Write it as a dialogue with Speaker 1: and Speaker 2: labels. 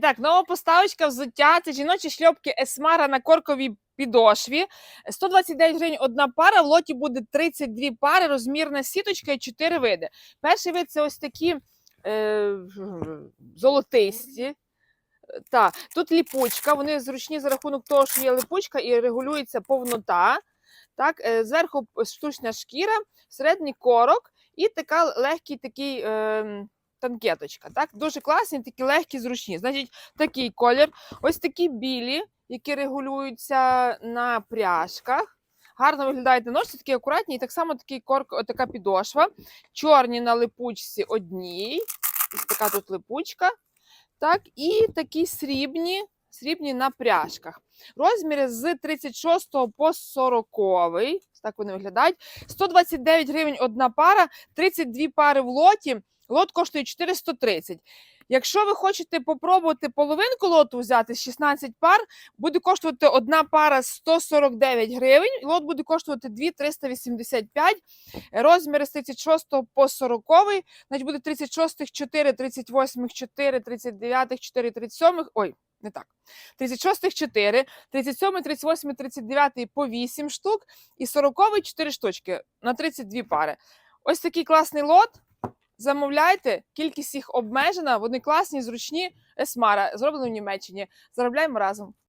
Speaker 1: Так, нова поставочка взуття. Це жіночі шльопки Есмара на корковій підошві. 129 гривень одна пара. В лоті буде 32 пари, розмірна сіточка і 4 види. Перший вид це ось такі е, золотисті. Та, тут ліпучка, вони зручні за рахунок того, що є липучка і регулюється повнота. Так, е, зверху штучна шкіра, середній корок і така легкий такий е, танкеточка. Так? Дуже класні, такі легкі, зручні. Значить, такий колір. Ось такі білі, які регулюються на пряжках. Гарно виглядають на ножці, такі акуратні, і так само такий корк, така підошва. Чорні на липучці одній. Ось така тут липучка. Так, і такі срібні, срібні на пряжках. Розміри з 36 по 40. Так вони виглядають. 129 гривень одна пара, 32 пари в лоті. Лот коштує 430. Якщо ви хочете попробувати половинку лоту взяти 16 пар, буде коштувати одна пара 149 гривень. Лот буде коштувати 2 385. Розміри з 36 по 40. Значить буде 36 4, 38 4, 39 4, 37. Ой, не так. 36 4, 37, 38, 39 по 8 штук і 40 4 штучки на 32 пари. Ось такий класний лот. Замовляйте, кількість їх обмежена, вони класні, зручні. Есмара, зроблено в Німеччині. Заробляємо разом.